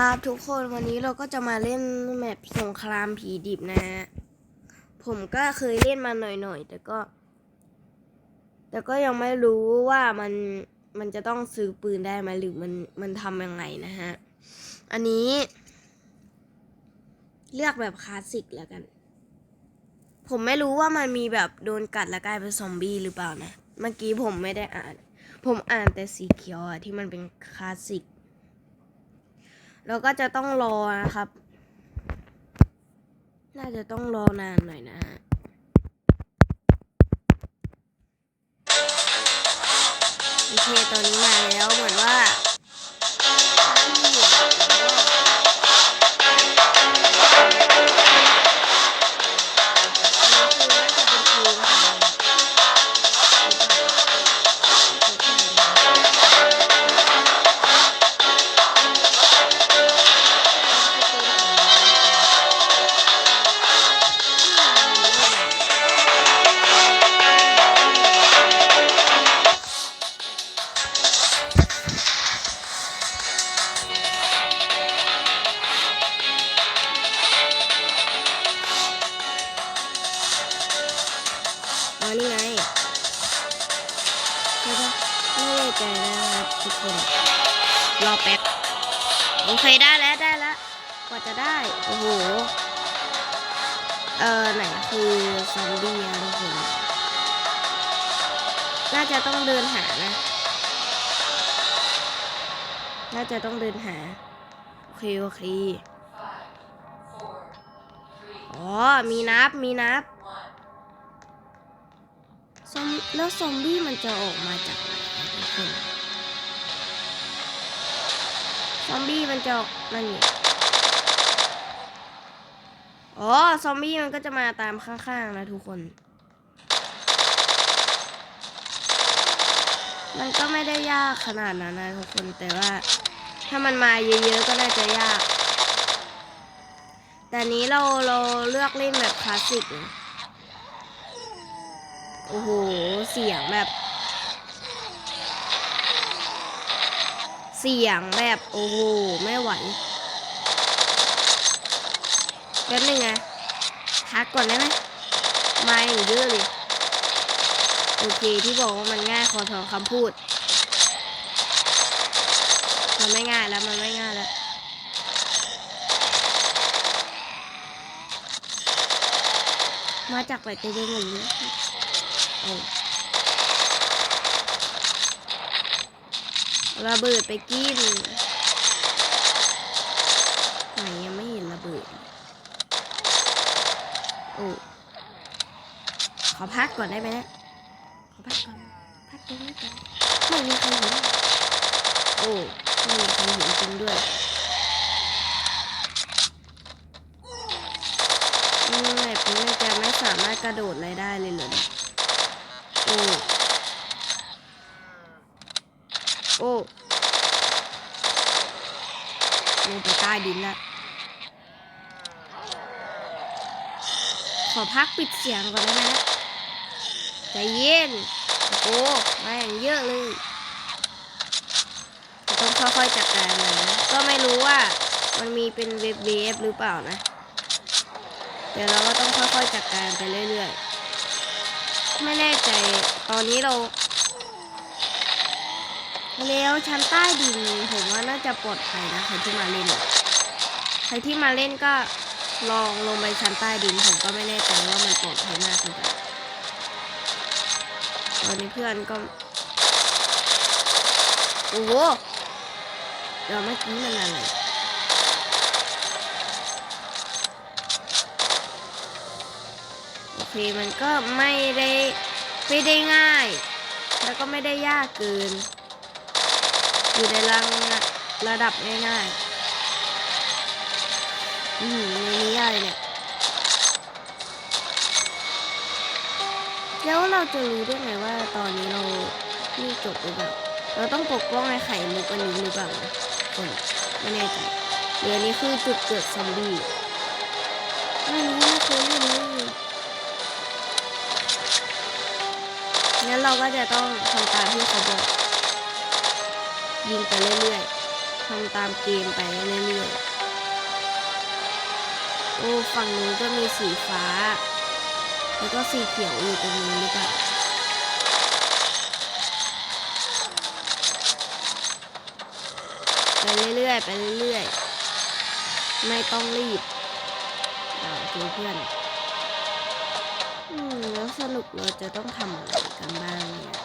ครับทุกคนวันนี้เราก็จะมาเล่นแมปสงครามผีดิบนะฮะผมก็เคยเล่นมาหน่อยๆ แต่ก็ แต่ก็ยังไม่รู้ว่ามันมันจะต้องซื้อปืนได้ไหมหรือมันมันทำยังไงนะฮะ อันนี้ เลือกแบบคลาสสิกแล้วกัน ผมไม่รู้ว่ามันมีแบบโดนกัดแล้วกลายเป็นซอมบี้หรือเปล่านะ เมื่อกี้ผมไม่ได้อ่าน ผมอ่านแต่สีเขียวที่มันเป็นคลาสสิก แล้วก็จะต้องรอนะครับ น่าจะต้องรอนานหน่อยนะฮะโอเคตอนนี้มาแล้วเหมือนว่า จะได้ โอ้โห เออไหนคือซอมบี้อะทุกคนน่าจะต้องเดินหานะ น่าจะต้องเดินหา โอเค โอเค อ๋อ มีนับ มีนับซอมแล้วซอมบี้มันจะออกมาจากไหนทุกคนซอมบี้มันจะออกนั่นไง อ๋อ ซอมบี้มันก็จะมาตามข้างๆนะทุกคน มันก็ไม่ได้ยากขนาดนั้นนะทุกคน แต่ว่าถ้ามันมาเยอะๆก็น่าจะยาก แต่นี้เราเราเลือกเล่นแบบคลาสสิก โอ้โห เสียงแบบ เสียงแบบ โอ้โห ไม่ไหว แป๊บนึงไงพักก่อนได้ไหมมาอย่างเยอะเลยโอเคที่บอกว่ามันง่ายขอถอนคำพูด มันไม่ง่ายแล้วมันไม่ง่ายแล้วมาจากไหนเต็มไปหมดเลยโอ้ระเบิดไปกินยังไม่เห็นระเบิด โอ้ขอพักก่อนได้ไหมเนี่ยขอพักก่อน พักตรงนี้ก่อนไม่มีใครเห็นโอ้ไม่มีใครเห็นจริงด้วยอืมแบบนี้มันจะไม่สามารถกระโดดอะไรได้เลยเหรอเนี่ยโอ้โอ้ลงไปใต้ดินละ ขอพักปิดเสียงก่อนได้ไหมนะใจเย็น โอ้มาอย่างเยอะเลยต้องค่อยๆจัดการมันนะก็ไม่รู้ว่ามันมีเป็นเวฟเวฟหรือเปล่านะ เดี๋ยวเราก็ต้องค่อยๆจัดการไปเรื่อยๆ ไม่แน่ใจตอนนี้เราแล้วชั้นใต้ดินผมว่าน่าจะปลอดภัยนะใครที่มาเล่น ใครที่มาเล่นก็ ลองลงไปชั้นใต้ดินผมก็ไม่แน่ใจว่ามันปลอดภัยมากหรือเปล่าตอนนี้เพื่อนก็โอ้โหเดี๋ยวเมื่อกี้มันอะไรโอเคมันก็ไม่ได้ไม่ได้ง่าย แล้วก็ไม่ได้ยากเกิน อยู่ในรังระดับง่ายๆอืมในนี้อ ไรเนี่ย แล้วเราจะรู้ได้ไงว่าตอนนี้เรานี่จบหรือเปล่า เราต้องปกป้องไอ้ไข่มุกอันนี้หรือเปล่าคนไม่แน่ใจเรือนี้คือจุดเกิดซอมบี้ไม่รู้ไม่เคยเล่นเลยงั้นเราก็จะต้องทำตามที่เขาบอกยิงไปเรื่อยๆทำตามเกมไปเรื่อยๆ โอ้ฝั่งนู้นก็มีสีฟ้า แล้วก็สีเขียวอยู่ตรงนี้หรือเปล่าไปเรื่อยๆไปเรื่อยๆ ไม่ต้องรีบอ่าเพื่อนอืมแล้วสรุปเราจะต้องทำอะไรกันบ้างเนี่ย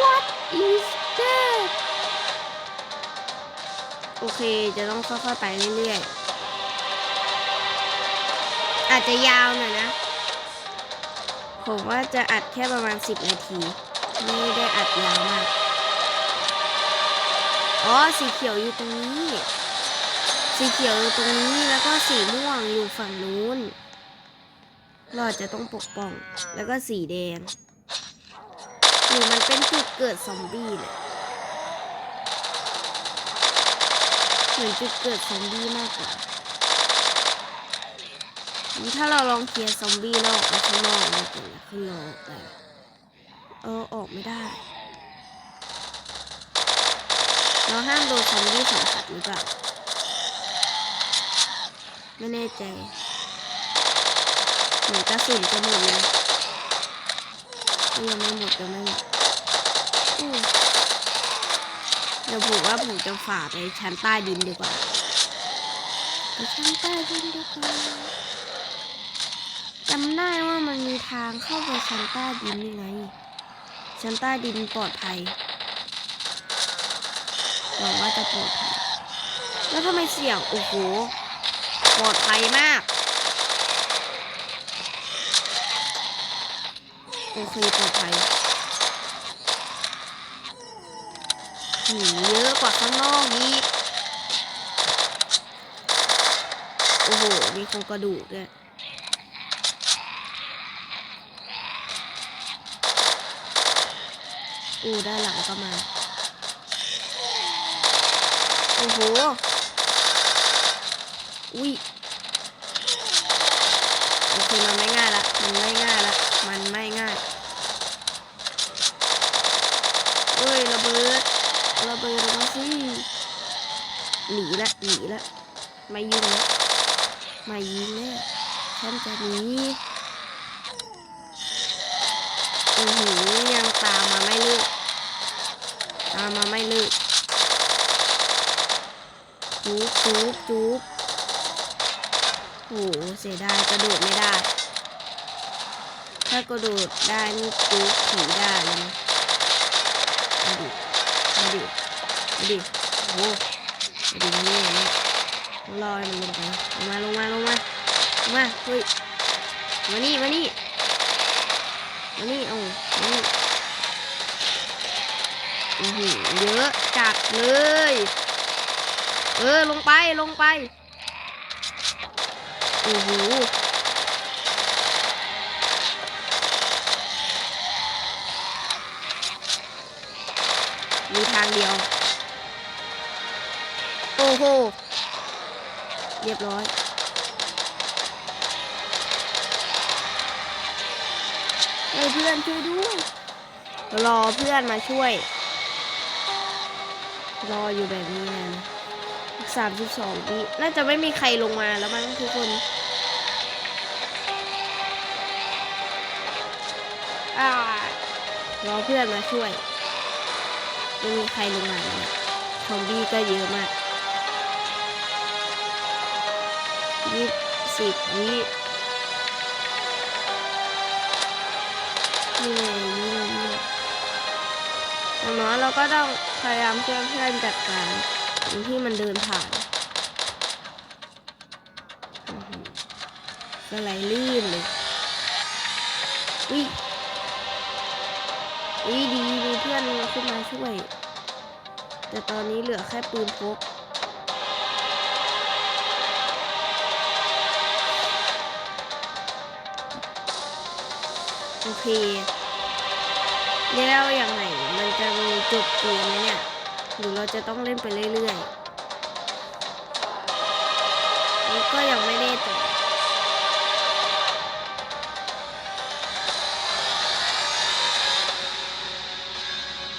What is that โอเค จะต้องค่อยๆไปเรื่อยๆ อาจจะยาวหน่อยนะ ผมว่าจะอัดแค่ประมาณ 10 นาที ไม่ได้อัดยาวมาก อ๋อ สีเขียวอยู่ตรงนี้ สีเขียวอยู่ตรงนี้แล้วก็สีม่วงอยู่ฝั่งนู้น เราจจะต้องปกป้อง แล้วก็สีแดงหรือมันเป็นจุดเกิดซอมบี้เนี่ยเหมือนจุดเกิดซอมบี้มากกว่า ถ้าเราลองเคลียร์ซอมบี้แล้วออกไปข้างนอกมันจะขึ้นเราออกไปเออออกไม่ได้ เราห้ามโดนซอมบี้สัมผัสหรือเปล่า ไม่แน่ใจเหมือนกระสุนจะหมดเลยยังไม่หมดยังไม่หมดเดี๋ยวผมว่าผมจะฝ่าไปชั้นใต้ดินดีกว่าไปชั้นใต้ดินดีกว่า จำได้ว่ามันมีทางเข้าไปชั้นใต้ดินยังไง ชั้นใต้ดินปลอดภัยหวังว่าจะปลอดภัย แล้วทำไมเสี่ยง โอ้โห ปลอดภัยมาก โอเคปลอดภัยหืมเยอะกว่าข้างนอกอีกโอ้โห มีโครงกระดูกด้วย อู้ด้านหลังก็มา โอ้โห อุ้ย โอเค มันไม่ง่ายละ มันไม่ง่ายละ มันไม่ง่ายเอ้ย ระเบิด ระเบิดออกมาสิ หนีละ หนีละ ไม่ยิงละไม่ยิงแน่ฉันจะหนี อือหือยังตามมาไม่เลิกตา มาไม่เลิกจุ๊บจุ๊บจุ๊บโหเสียดายกระโดดไม่ได้ ถ้ากระโดดได้นี่จุ๊บผีได้เลยนะมาดิมาดิมาดิโอ้มาดิมานี่มานี่ต้องรอให้มันลงไปลงมาลงมาลงมาลงมาเฮ้ยมานี่มานี่มานี่เอามานี่อือหือ เยอะจัดเลย เออลงไปลงไปโอ้โหมีทางเดียว โอ้โห เรียบร้อยเฮ้ยเพื่อนช่วยด้วย รอเพื่อนมาช่วย รออยู่แบบนี้นะสามสิบสองวิน่าจะไม่มีใครลงมาแล้วมั้งทุกคน รอเพื่อนมาช่วย ไม่มีใครลงมาเลยซอมบี้ก็เยอะมากยี่สิบวินี่ไงนี่นี่อย่างน้อยเราก็ต้อง พยายามช่วยเพื่อนจัดการที่มันเดินผ่านอื้อหือก็ไหลลื่นเลยอุ้ยอุ้ยดีมีเพื่อนขึ้นมาช่วย แต่ตอนนี้เหลือแค่ปืนพกโอเค แล้วอย่างไรมันจะมีจบเกมไหมเนี่ย หรือเราจะต้องเล่นไปเรื่อยๆ นี่ก็ยังไม่แน่ใจ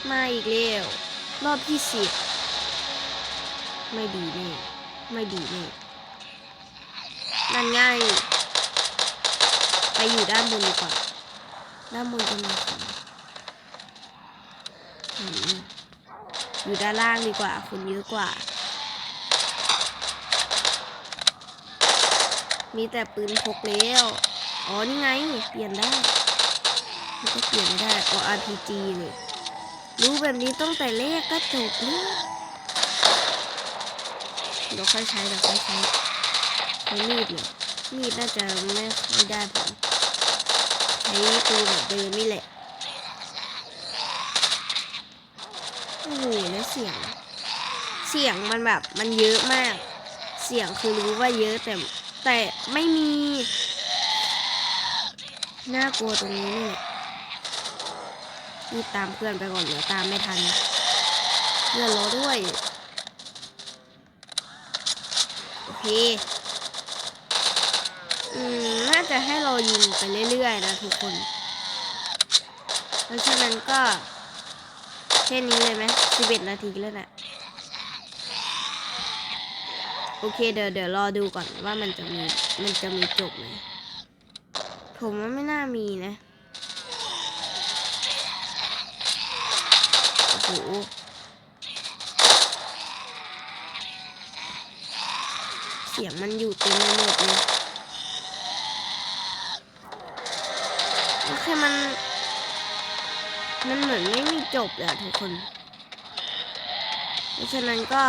มาอีกแล้วรอบที่สิบไม่ดีแน่ไม่ดีแน่นั่นง่าย ไปอยู่ด้านบนดีกว่า ด้านบนจะมีคนอืม อยู่ด้านล่างดีกว่า คนเยอะกว่า มีแต่ปืนพกแล้ว อ๋อ นี่ไง เปลี่ยนได้มันก็เปลี่ยนไม่ได้เอา RPG เลยรู้แบบนี้ตั้งแต่แรกก็จบแล้วเดี๋ยวค่อยใช้เดี๋ยวค่อยใช้ใช้มีดเลยมีดน่าจะไม่ค่อยได้ผลใช้ปืนแบบเดิมนี่แหละ โอ้โหแล้วเสียง เสียงมันแบบมันเยอะมาก เสียงคือรู้ว่าเยอะแต่แต่ไม่มี น่ากลัวตรงนี้นี่รีบตามเพื่อนไปก่อนเดี๋ยวตามไม่ทันเพื่อนรอด้วยโอเคอืมน่าจะให้เรายิงไปเรื่อยๆนะทุกคน เพราะฉะนั้นก็ แค่นี้เลยไหมสิบเอ็ดนาทีแล้วแหละโอเคเดี๋ยวเดี๋ยวรอดูก่อนว่ามันจะมีมันจะมีจบไหมผมว่าไม่น่ามีนะโอ้โหเสียงมันอยู่เต็มไปหมดเลยโอเคมัน มันเหมือนไม่มีจบเลยทุกคน เพราะฉะนั้นก็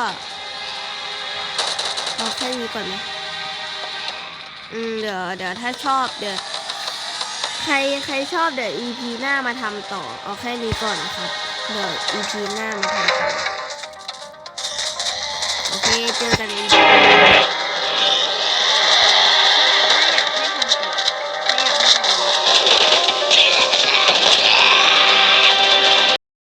เอาแค่นี้ก่อนไหมอืมเดี๋ยวเดี๋ยวถ้าชอบเดี๋ยวใครใครชอบเดี๋ยว EP หน้ามาทำต่อ เอาแค่นี้ก่อนนะครับ เดี๋ยว EP หน้ามาทำต่อ โอเค เจอกัน EP